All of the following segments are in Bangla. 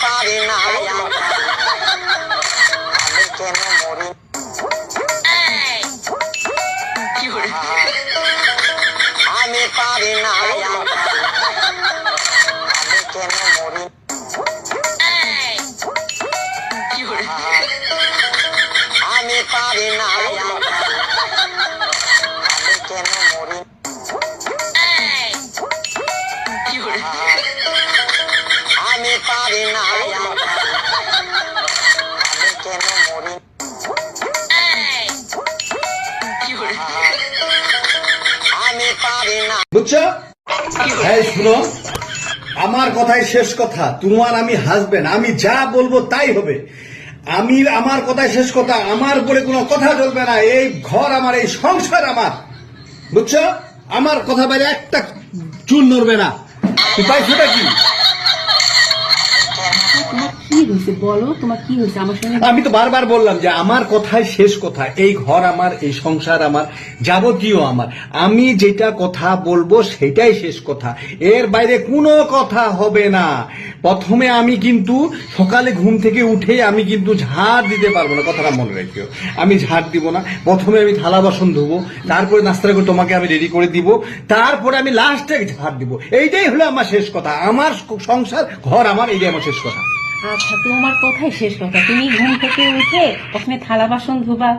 পারি না আমি কেন মরি? আমি পারি না আমি কেন মরি আমি পারি না। আমার কথাই শেষ কথা। তোমার আমি হাসবেন আমি যা বলব তাই হবে। আমি আমার কথাই শেষ কথা, আমার বলে কোনো কথা চলবে না। এই ঘর আমার, এই সংসার আমার। বুঝছ? আমার কথা বাইরে একটা চুল নড়বে না। তুই পাইছোটা কি? আমি তো বারবার বললাম যে আমার কথাই শেষ কথা। এই ঘর আমার, এই সংসার আমার, যাবতীয় আমার। আমি যেটা কথা বলব সেটাই শেষ কথা। এর বাইরে কোনো কথা হবে না। প্রথমে আমি কিন্তু সকালে ঘুম থেকে উঠে আমি কিন্তু ঝাড় দিতে পারব না। কথাটা মনে রাখিও। আমি ঝাড় দিব না। প্রথমে আমি থালা বাসন ধুবো। তারপরে নাস্তা করে তোমাকে আমি রেডি করে দিব। তারপরে আমি লাস্টে ঝাড় দিব। এইটাই হলো আমার শেষ কথা। আমার সংসার, ঘর আমার, এইটাই আমার শেষ কথা। আচ্ছা তোমার কথাই শেষ কথা। তুমি ঘুম থেকে উঠে প্রথমে থালা বাসন ধোবা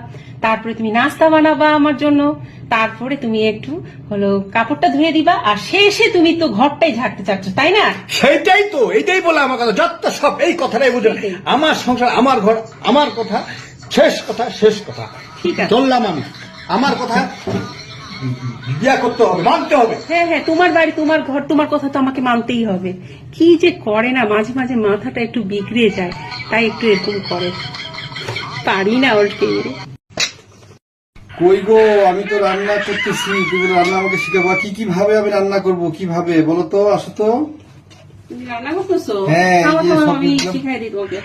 তারপরে তুমি নাস্তা বানাবা আমার জন্য তারপরে তুমি একটু হলো কাপড়টা ধুয়ে দিবা আর শেষে তুমি তো ঘরটাই ঝাড়তে চাচ্ছ তাই না? সেইটাই তো এটাই বলে আমার কথা। যত সব এই কথাটাই বুঝে। আমার সংসার আমার ঘর আমার কথা শেষ কথা শেষ কথা। ঠিক আছে। চললাম আমি। আমার কথা বিয়া করতে হবে মানতে হবে। হ্যাঁ হ্যাঁ তোমার বাড়ি তোমার ঘর তোমার কথা তো আমাকে মানতেই হবে। কি যে করে না মাঝে মাঝে মাথাটা একটু বিগড়ে যায় তাই একটু এরকম করে। পারি না ওর কই গো আমি তো রান্না করতেছি তুমি রান্না আমাকে শিখাবো। কি কীভাবে আমি রান্না করব কীভাবে? বলো তো আসো তো। তুমি রান্না করতেছো? হ্যাঁ, আমি শিখাই দিই তোমাকে।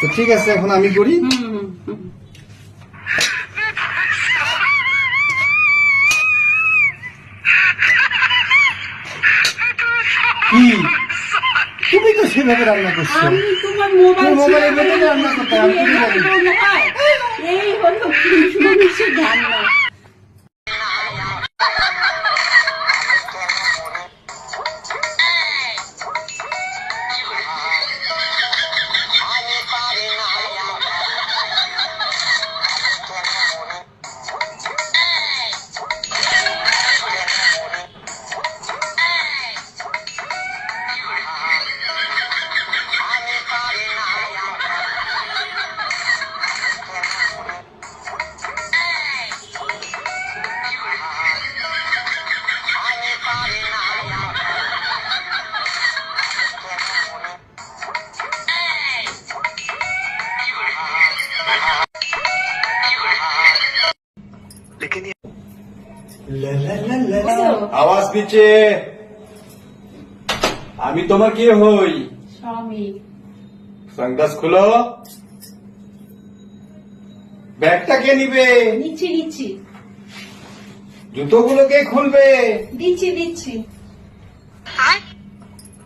তো ঠিক আছে এখন আমি করি। কি? তুমি তো সেভাবে রান্না করছ। আমি তোমার মোবাইল রান্না করতে আমি? এই হলো রান্না। আওয়াজ দিচ্ছে আমি তোমার কি হই স্বামী সানগ্লাস খুলো ব্যাগটা কে নিবে নিচ্ছি নিচ্ছি জুতোগুলো কে খুলবে দিচ্ছি দিচ্ছি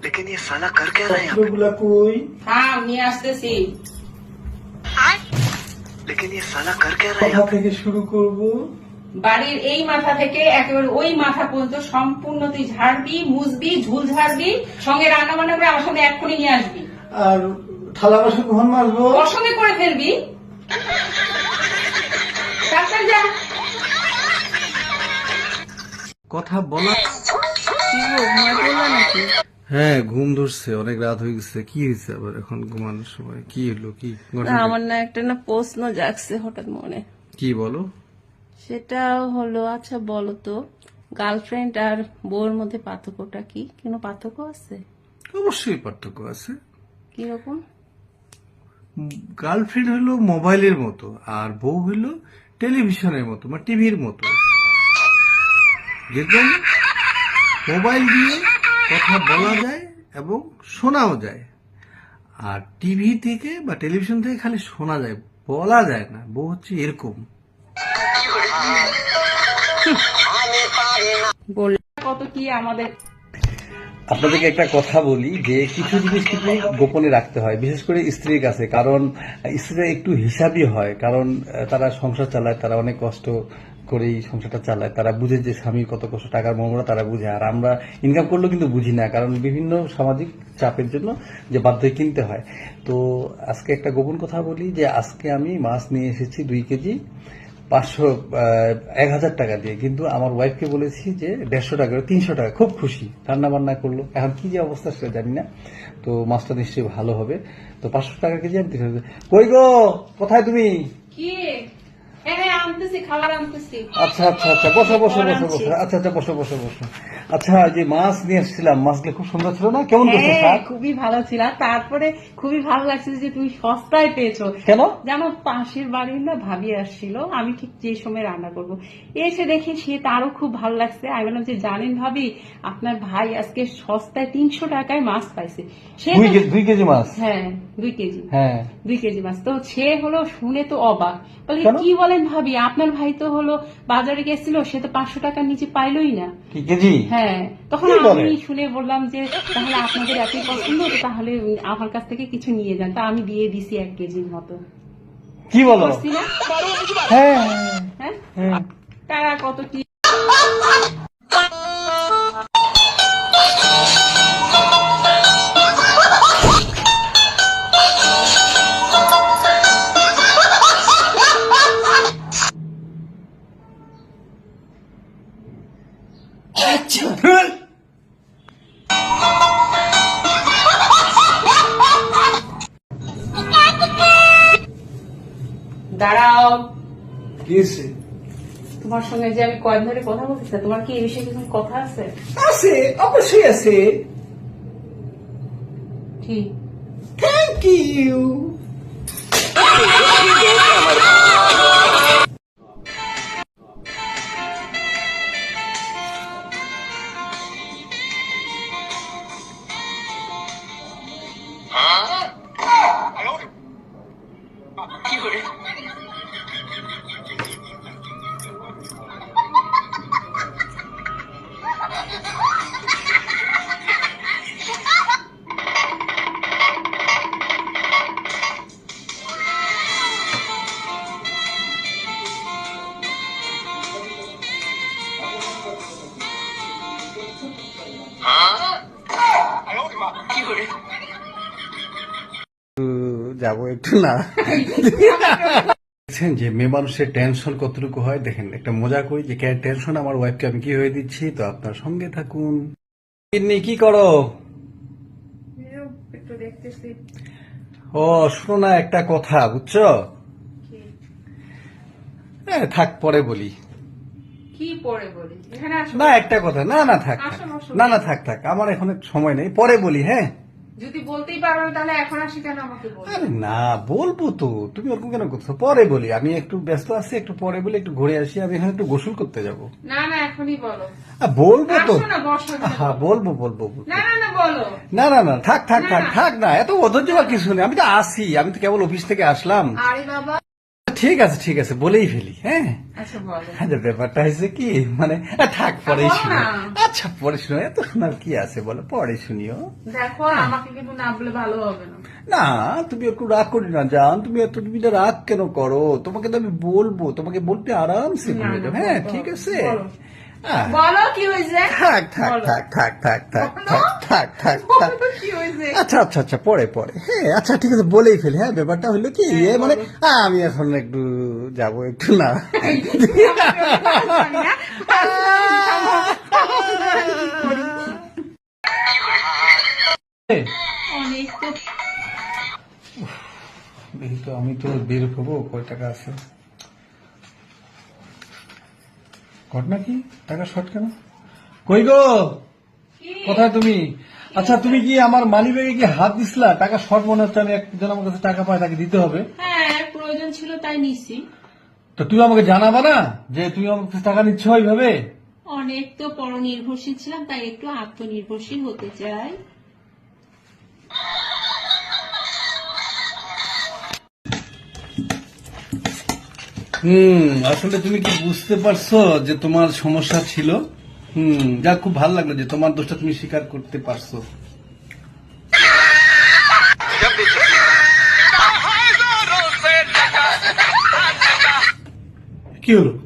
लेकिन ये साला कर क्या रहा है यहाँ পত্রগুলো কই হ্যাঁ নিয়ে আসতেছি पे लेकिन ये साला कर क्या रहा है কোথা থেকে শুরু করব বাড়ির এই মাথা থেকে একেবারে ওই মাথা পর্যন্ত সম্পূর্ণ তুই ঝাড়বি মুছবি ঝুল ঝাড়বি সঙ্গে রান্না বান্না করে আমার সঙ্গে এক্ষুনি নিয়ে আসবি। আর থালা বাসন কখন মাজবো? ওর সঙ্গে করে ফেলবি। তাড়াতাড়ি যা। কথা বলা কি গো ঘুমায় পড়লা নাকি? হ্যাঁ ঘুম ধরছে অনেক রাত হয়ে গেছে। কি হয়েছে আবার এখন ঘুমানোর সময়? কি হলো কি আমার না একটা না প্রশ্ন জাগছে হঠাৎ মনে। কি বলো? সেটা হলো আচ্ছা বলো তো গার্লফ্রেন্ড আর বউর মধ্যে পার্থক্যটা কি? কোনো পার্থক্য আছে? অবশ্যই পার্থক্য আছে। কীরকম? গার্লফ্রেন্ড হলো মোবাইলের মতো আর বউ হলো টেলিভিশনের মতো বা টিভির মতো। যেরকম মোবাইল দিয়ে কথা বলা যায় এবং শোনাও যায়। আর টিভি থেকে বা টেলিভিশন থেকে খালি শোনা যায় বলা যায় না বউ হচ্ছে এরকম। আপনাদেরকে একটা কথা বলি যে কিছু জিনিস কিন্তু গোপনে রাখতে হয়, বিশেষ করে স্ত্রীর কাছে। কারণ স্ত্রীরা একটু হিসাবই হয়, কারণ তারা সংসার চালায়, তারা অনেক কষ্ট করেই সংসারটা চালায়। তারা বুঝে যে স্বামীর কত কষ্ট, টাকার মর্মটা তারা বুঝে। আর আমরা ইনকাম করলেও কিন্তু বুঝি না, কারণ বিভিন্ন সামাজিক চাপের জন্য যে বাধ্য কিনতে হয়। তো আজকে একটা গোপন কথা বলি যে আজকে আমি মাছ নিয়ে এসেছি দুই কেজি। পাঁচশো এক হাজার টাকা দিয়ে। কিন্তু আমার ওয়াইফকে বলেছি যে দেড়শো টাকা, তিনশো টাকা। খুব খুশি। রান্না বান্না করল। এখন কি যে অবস্থা সেটা জানি না। তো মাছটা নিশ্চয়ই ভালো হবে। তো পাঁচশো টাকা কেজি আমি কই গো? কোথায় তুমি? আনতেছি খাবার আনতেছি। আচ্ছা আচ্ছা আচ্ছা বসো বসো বসো বসো। আচ্ছা আচ্ছা বসো বসো বসো। আচ্ছা যে মাছ নিয়ে এসেছিলাম মাছগুলো খুব সুন্দর ছিল না? কেমন করছে হ্যাঁ খুবই ভালো ছিল। আর তারপরে খুবই ভালো লাগছে যে তুমি সস্তায় পেয়েছ। কেন? যেমন পাশের বাড়ির না ভাবি আসছিল আমি ঠিক যে সময় রান্না করব। এসে দেখি সে তারও খুব ভালো লাগছে। আমি বললাম যে জানেন ভাবি আপনার ভাই আজকে সস্তায় তিনশো টাকায় মাছ পাইছে। সে দুই কেজি মাছ? হ্যাঁ দুই কেজি। হ্যাঁ। দুই কেজি মাছ। তো সে হলো শুনে তো অবাক। বলে কি বলেন ভাবি? আপনার ভাই তো হলো বাজারে গেছিল সে তো পাঁচশো টাকার নিচে পাইলই না। হ্যাঁ তখন আমি শুনে বললাম যে তাহলে আপনাদের এতই পছন্দ তাহলে আমার কাছ থেকে কিছু নিয়ে যান। তা আমি দিয়ে দিছি এক কেজির মতো। কি বলো? হ্যাঁ। হ্যাঁ? তারা কত কি দাঁড়াও। কি তোমার সঙ্গে যে আমি কয়েক ধরে কথা বলতেছি তোমার কি এই বিষয়ে কিছু কথা আছে? আছে অবশ্যই আছে। ঠিক থ্যাংক ইউ যাব একটু না। দেখছেন যে মেয়ে মানুষের টেনশন কতটুকু হয়? দেখেন একটা মজা করি যে টেনশন আমার ওয়াইফকে আমি কি হয়ে দিচ্ছি? তো আপনার সঙ্গে থাকুন। কিন্নি, কি করো? ও শোনো না একটা কথা বুঝছ? হ্যাঁ থাক পরে বলি। পরে বলি? না একটা কথা না না থাক। না না থাক থাক আমার এখন সময় নেই পরে বলি হ্যাঁ? যদি বলতেই পারো তাহলে এখন আসি কেন আমাকে আরে না বলব তো। তুমি ওরকম কেন করছ? পরে বলি। আমি একটু ব্যস্ত আছি একটু পরে বলি একটু ঘুরে আসি আমি এখানে একটু গোসল করতে যাব। না না এখনই বলো। বলব তো। হ্যাঁ বলব বলব। না না না বলো। না না না থাক থাক থাক থাক না এত অধৈর্য বা কিছু নেই। আমি তো আসি আমি তো কেবল অফিস থেকে আসলাম। আরে বাবা। ঠিক আছে ঠিক আছে বলেই ফেলি হ্যাঁ? আচ্ছা আচ্ছা ব্যাপারটা হয়েছে কি মানে থাক পরে শুনি। আচ্ছা পরে শুনো এত শোনার কি আছে বলো পরে শুনিও। দেখো আমাকে কিন্তু না বলে ভালো হবে না। না তুমি একটু রাগ করি না জান তুমি এত তুমি রাগ কেন করো? তোমাকে তো আমি বলব তোমাকে বলতে আরামসে বলে দেবো হ্যাঁ ঠিক আছে? বলো। হ্যাঁ, কি হয়েছে? থাক থাক বলো। থাক থাক থাক থাক বলো। থাক থাক থাক কি হয়েছে? আচ্ছা আচ্ছা আচ্ছা পরে পরে। হ্যাঁ আচ্ছা ঠিক আছে বলেই ফেলি। হ্যাঁ ব্যাপারটা হলো কি হ্যাঁ, এ মানে আমি এখন একটু যাব একটু না। আমি তো বের হব কয় টাকা আছে? ঘটনা কি? টাকা শর্ট কেন? কই গো? কোথায় তুমি? আচ্ছা তুমি কি আমার মানি ব্যাগে কি হাত দিছিলা? টাকা শর্ট মনে হচ্ছে আমি একজন আমার কাছে টাকা পায় তাকে দিতে হবে। হ্যাঁ প্রয়োজন ছিল তাই নিছি। তো তুমি আমাকে জানাবা না যে তুমি আমার কাছে টাকা নিচ্ছ এইভাবে? অনেক তো পরনির্ভরশীল ছিলাম তাই একটু আত্মনির্ভরশীল হতে চাই। হুম, আসলে তুমি কি বুঝতে পারছ যে তোমার সমস্যা ছিল? হুম, যা খুব ভালো লাগল যে তোমার দোষটা তুমি স্বীকার করতে পারছ। কি হলো?